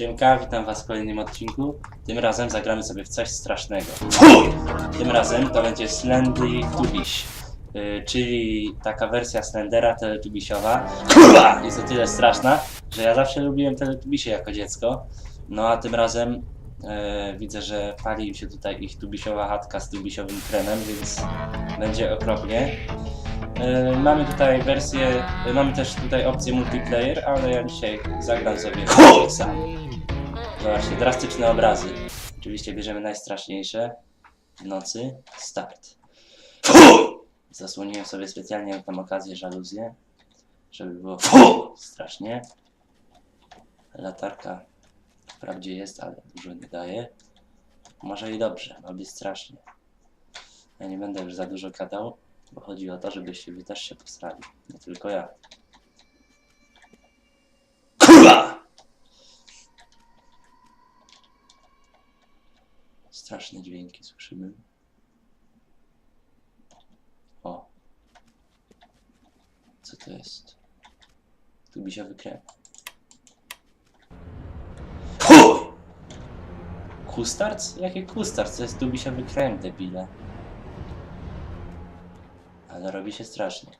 Siemka, witam was w kolejnym odcinku. Tym razem zagramy sobie w coś strasznego. Fuj! Tym razem to będzie Slendy Tubiś, yy, czyli taka wersja Slendera teletubisiowa. Kurwa! Jest o tyle straszna, że ja zawsze lubiłem teletubisie jako dziecko. No a tym razem yy, widzę, że pali im się tutaj ich tubisiowa chatka z tubisiowym kremem, więc będzie okropnie. E, Mamy tutaj wersję, e, mamy też tutaj opcję multiplayer, ale ja dzisiaj zagram sobie w sam. Zobaczcie, drastyczne obrazy. Oczywiście bierzemy najstraszniejsze. W nocy, start. Zasłoniłem sobie specjalnie na tą okazję żaluzję, żeby było strasznie. Latarka wprawdzie jest, ale dużo nie daje. Może i dobrze, ma być strasznie. Ja nie będę już za dużo gadał. Bo chodzi o to, żebyście wy też się posrali. Nie tylko ja. KURWA! Straszne dźwięki słyszymy. O. Co to jest? Tubisiowy krem. Chuj! Kustarc? Jakie kustarc? To jest tubisiowy krem, debile. Ale robi się strasznie.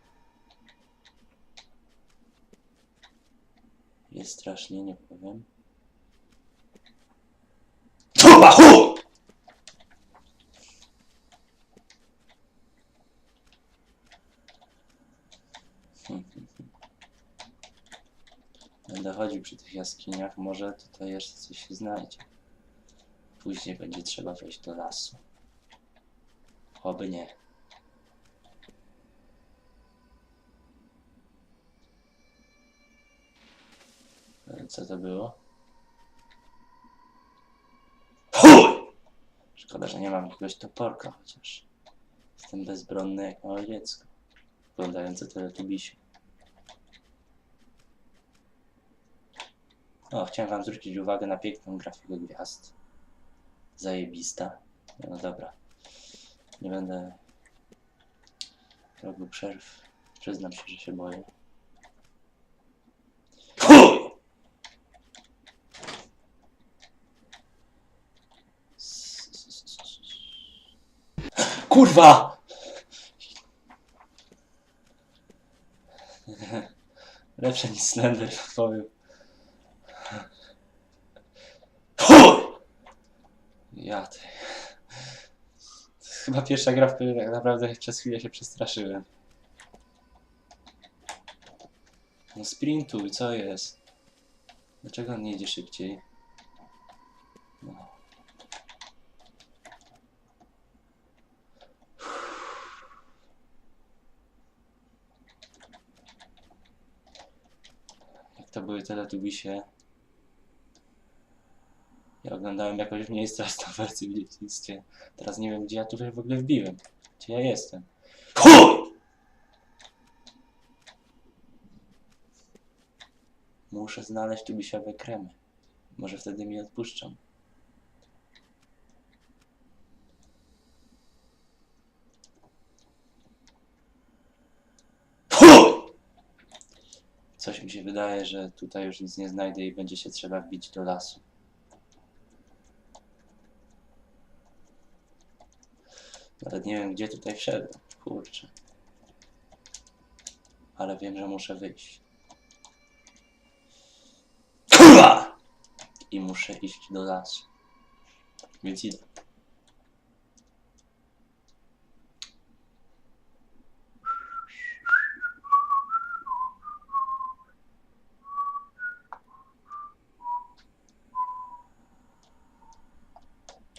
Jest strasznie, nie powiem. Będę chodził przy tych jaskiniach, może tutaj jeszcze coś się znajdzie. Później będzie trzeba wejść do lasu. Oby nie. Co to było? Chuj! Szkoda, że nie mam jakiegoś toporka chociaż. Jestem bezbronny jak małe dziecko. Oglądające teletubisiu. O, chciałem wam zwrócić uwagę na piękną grafikę gwiazd. Zajebista. No dobra. Nie będę robił przerw. Przyznam się, że się boję. Chuj! Kurwa! Lepsze niż Slender, powiem. Chuj! Ja ty. To chyba pierwsza gra, w której tak naprawdę przez chwilę się przestraszyłem. No sprintuj, co jest? Dlaczego on nie idzie szybciej? No. To były teletubisie? Ja oglądałem jakoś mniej straszną wersję w dzieciństwie. Teraz nie wiem, gdzie ja tutaj w ogóle wbiłem. Gdzie ja jestem? Chuj! Muszę znaleźć tubisiowe kremy. Może wtedy mi odpuszczą. Chuj! Coś mi się wydaje, że tutaj już nic nie znajdę i będzie się trzeba wbić do lasu. Nawet nie wiem, gdzie tutaj wszedłem. Kurczę. Ale wiem, że muszę wyjść. I muszę iść do lasu. Więc idę.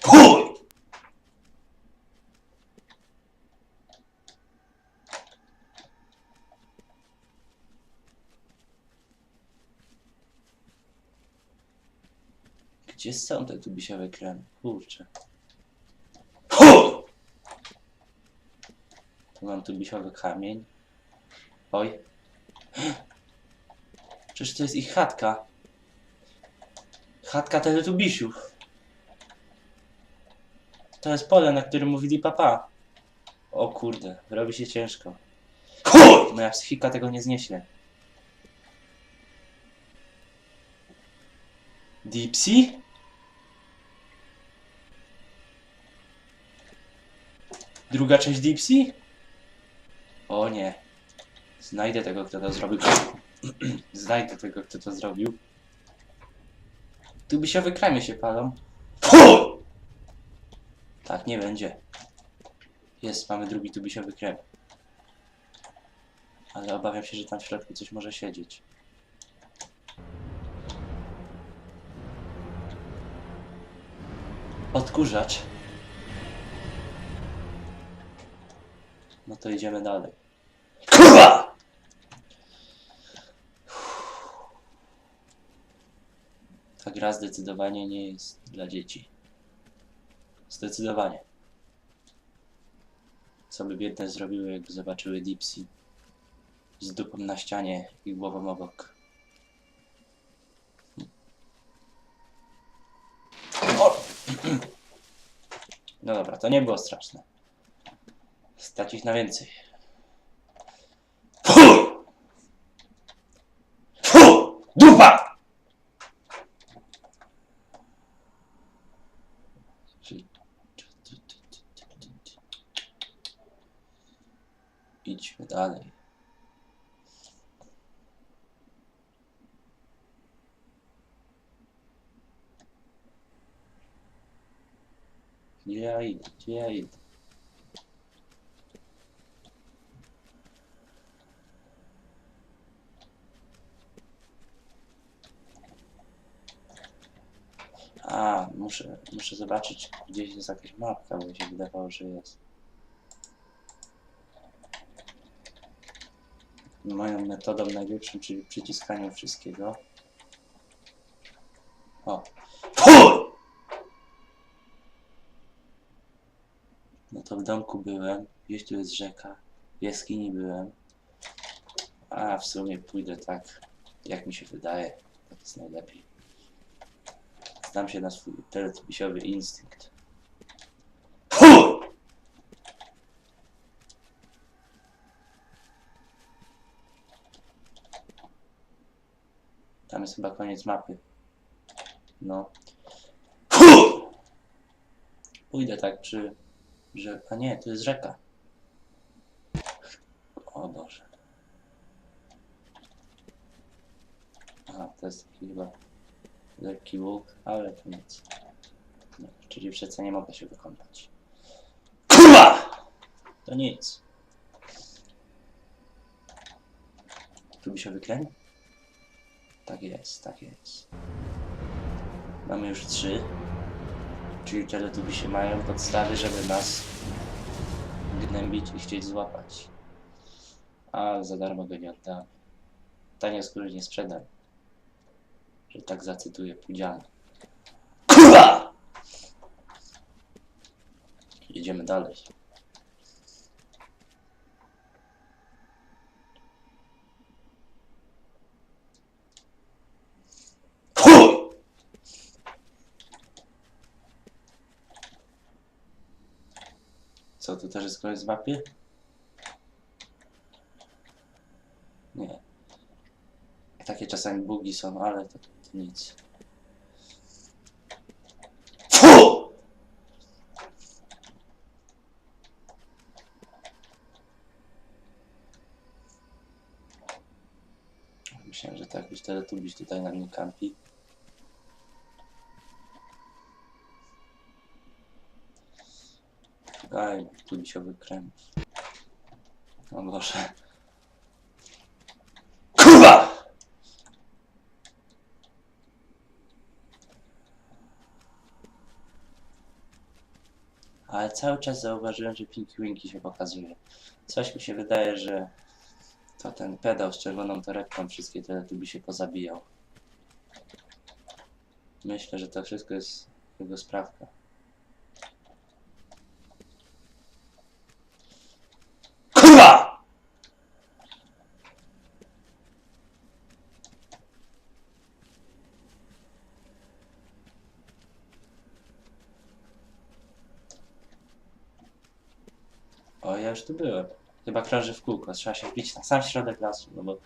Chuj! Gdzie są te tubisiowe kremy? Kurczę. Chuj! Tu mam tubisiowy kamień. Oj. Przecież to jest ich chatka. Chatka teletubisiów. To jest pole, na którym mówili papa. O kurde, robi się ciężko. Chuj! Moja psychika tego nie zniesie. Deepsea? Druga część Deepsea? O nie. Znajdę tego, kto to zrobił. Znajdę tego, kto to zrobił. Tu by się wykramy się palą. Tak, nie będzie. Jest, mamy drugi tubisiowy krem. Ale obawiam się, że tam w środku coś może siedzieć. Odkurzacz. No to idziemy dalej. KURWA! Ta gra zdecydowanie nie jest dla dzieci. Zdecydowanie. Co by biedne zrobiły, jakby zobaczyły Dipsy z dupą na ścianie i głową obok. No dobra, to nie było straszne. Stać ich na więcej. Fuj! Fuj! Dupa! Idźmy dalej. Gdzie ja idę? Gdzie ja idę? A, muszę, muszę zobaczyć, gdzieś jest jakaś mapka, bo mi się wydawało, że jest. Moją metodą najlepszą, czyli przyciskaniem wszystkiego. O. No to w domku byłem, gdzieś tu jest rzeka, w jaskini byłem. A w sumie pójdę tak, jak mi się wydaje. Tak jest najlepiej. Znam się na swój teletubisiowy instynkt. Tam jest chyba koniec mapy. No. Fuj! Pójdę tak przy... Że... A nie, to jest rzeka. O Boże. Aha, to jest chyba lekki łuk, ale to nic. No, czyli w rzece nie mogę się wykąpać. KURWA! To nic. Tu by się wykręcił? Tak jest, tak jest. Mamy już trzy. Czyli teletubi się mają podstawy, żeby nas gnębić i chcieć złapać. A za darmo go nie oddam. Tanie skóry nie sprzedam. Że tak zacytuję Pudziana. KURWA! Jedziemy dalej. Co, tu też jest koniec mapy? Nie. Takie czasami bugi są, ale to, to nic. Myślałem, że to jakiś teletubiś tutaj na mnie kampi. Daj, tubisiowy krem. O Boże. KURWA! Ale cały czas zauważyłem, że Pinky Winky się pokazuje. Coś mi się wydaje, że to ten pedał z czerwoną torebką wszystkie teletubi się pozabijał. Myślę, że to wszystko jest jego sprawka. ja już tu byłem. Chyba krąży w kółko, trzeba się wbić na sam środek lasu, no bo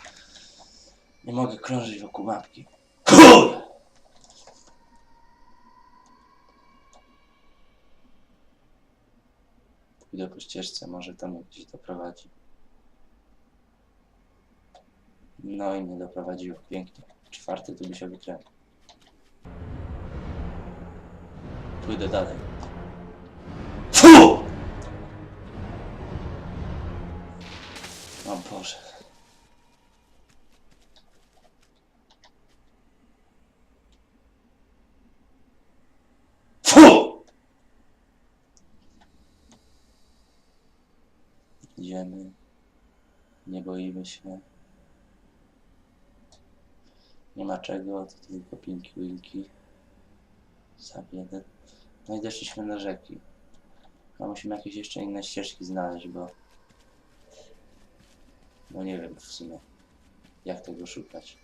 nie mogę krążyć wokół mapki. KUR! Pójdę po ścieżce, może tam gdzieś doprowadzi. No i mnie doprowadziło, pięknie. Czwarty tu by się wykręcił. Pójdę dalej. O Boże. Idziemy. Nie boimy się. Nie ma czego, to tylko pinki winki. Sam. No i doszliśmy do rzeki. No musimy jakieś jeszcze inne ścieżki znaleźć, bo... No nie wiem w sumie, jak tego szukać.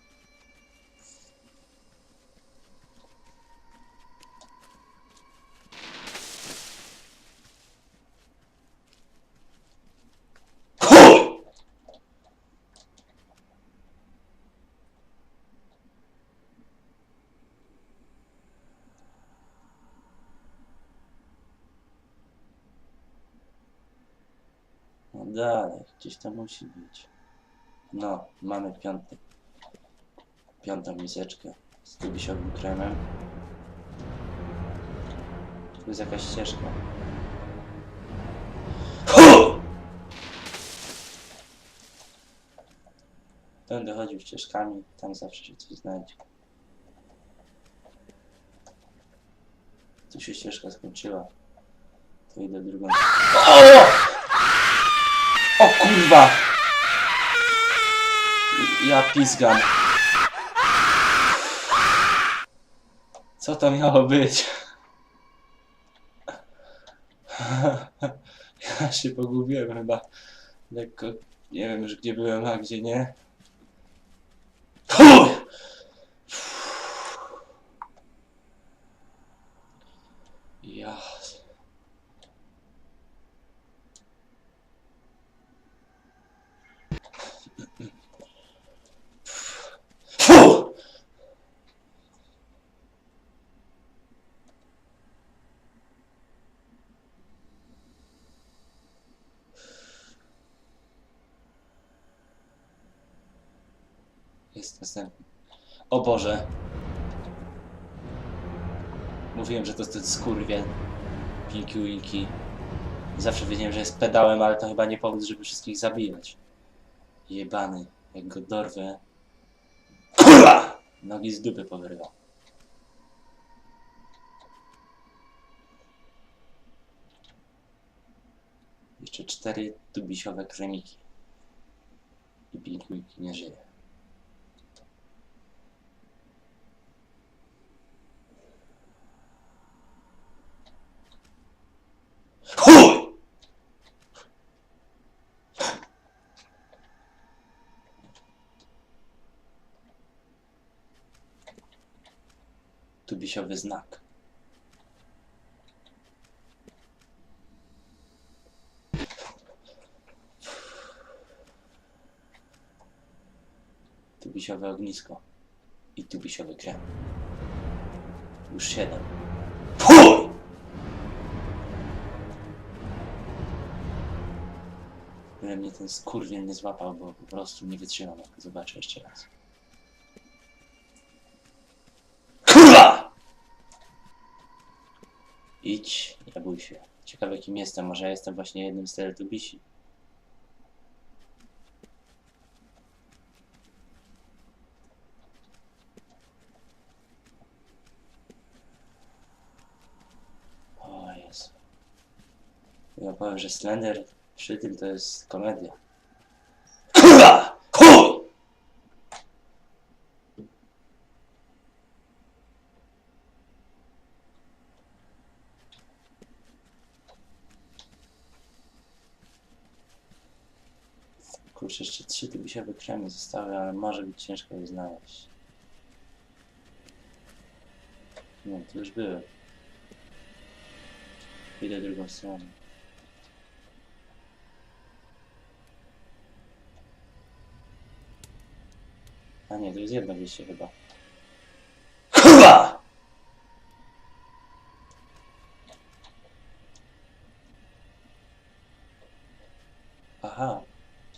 No dalej, gdzieś to musi być. No, mamy piąty. Piątą miseczkę z tubisiowym kremem. Tu jest jakaś ścieżka. Hu! Będę chodził ścieżkami, tam zawsze się coś znajdzie. Tu się ścieżka skończyła. To idę drugą. O! O kurwa! Ja pizgam. Co to miało być? Ja się pogubiłem chyba. Lekko. Nie wiem już gdzie byłem, a gdzie nie. Chuj! Ja. Fu! Jest następny. O Boże. Mówiłem, że to jest ten skurwiel. Pinky Winky. Zawsze wiedziałem, że jest pedałem, ale to chyba nie powód, żeby wszystkich zabijać. Jebany. Jak go dorwę. KURWA! Nogi z dupy powyrywa. Jeszcze cztery tubisiowe kremiki. I Pinky Winky nie żyje. Chuj! Tubisiowy znak. Tubisiowe ognisko. I tubisiowy krem. Już siedem. Chuj! Byle mnie ten skurwiel nie złapał, bo po prostu nie wytrzymam, jak zobaczę jeszcze raz. KURWA! Idź, nie bój się. Ciekawe kim jestem, może ja jestem właśnie jednym z teletubisi. O Jezu. Ja powiem, że Slender przy tym to jest komedia. KURWA! Chuj! Kurczę, się wykremy zostały, ale może być ciężko je znaleźć. Nie, to już były. Idę drugą stronę. A nie, to jest jedno wyjście chyba. KURWA!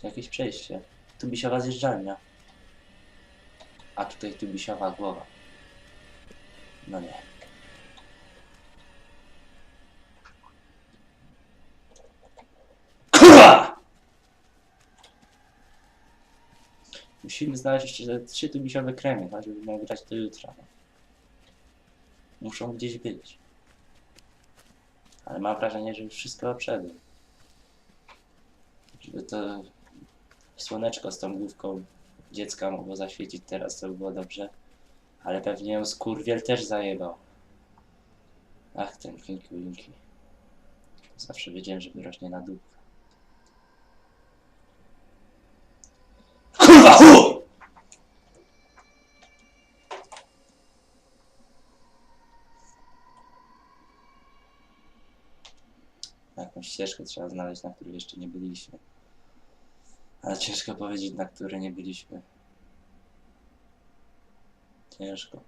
jakieś przejście. Tubisiowa zjeżdżalnia. A tutaj tubisiowa głowa. No nie. KURWA! Musimy znaleźć jeszcze te trzy tubisiowe kremy, tak, żeby miał grać do jutra. No. Muszą gdzieś być. Ale mam wrażenie, że już wszystko obszedłem. Żeby to słoneczko z tą główką dziecka mogło zaświecić teraz, to by było dobrze. Ale pewnie ją skurwiel też zajebał. Ach, ten Winky Winky. Zawsze wiedziałem, że wyrośnie na dół. KURWA chuj! Jakąś ścieżkę trzeba znaleźć, na której jeszcze nie byliśmy. Ale ciężko powiedzieć, na której nie byliśmy. Ciężko.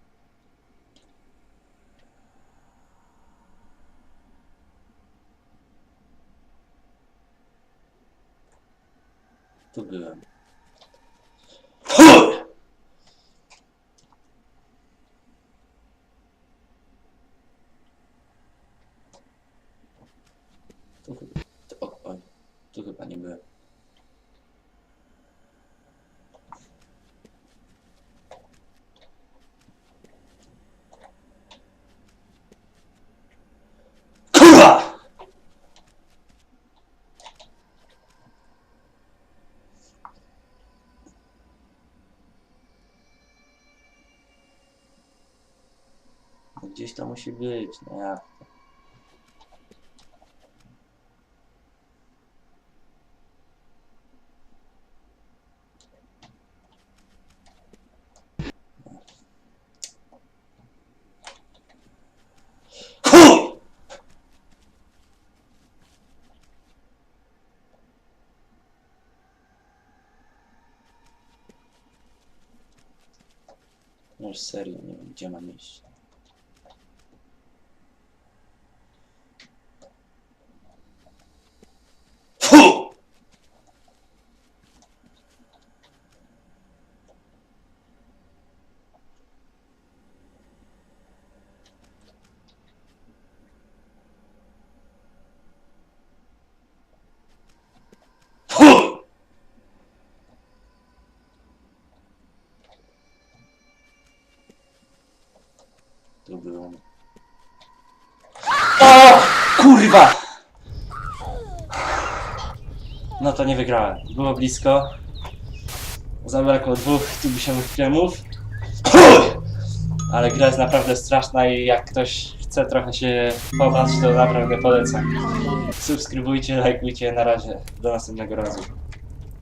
Tu byłem. Chuj! Tu chyba. Tu, o, oj, tu chyba nie byłem. KURWA! No Gdzieś to musi być, no jak to? Chuj! No już serio, nie wiem gdzie mam iść. Fu! Fu! O! Kurwa! No to nie wygrałem. Było blisko. Zabrakło dwóch tubisiowych kremów. Ale gra jest naprawdę straszna i jak ktoś chce trochę się pobawić, to naprawdę polecam. Subskrybujcie, lajkujcie. Na razie. Do następnego razu.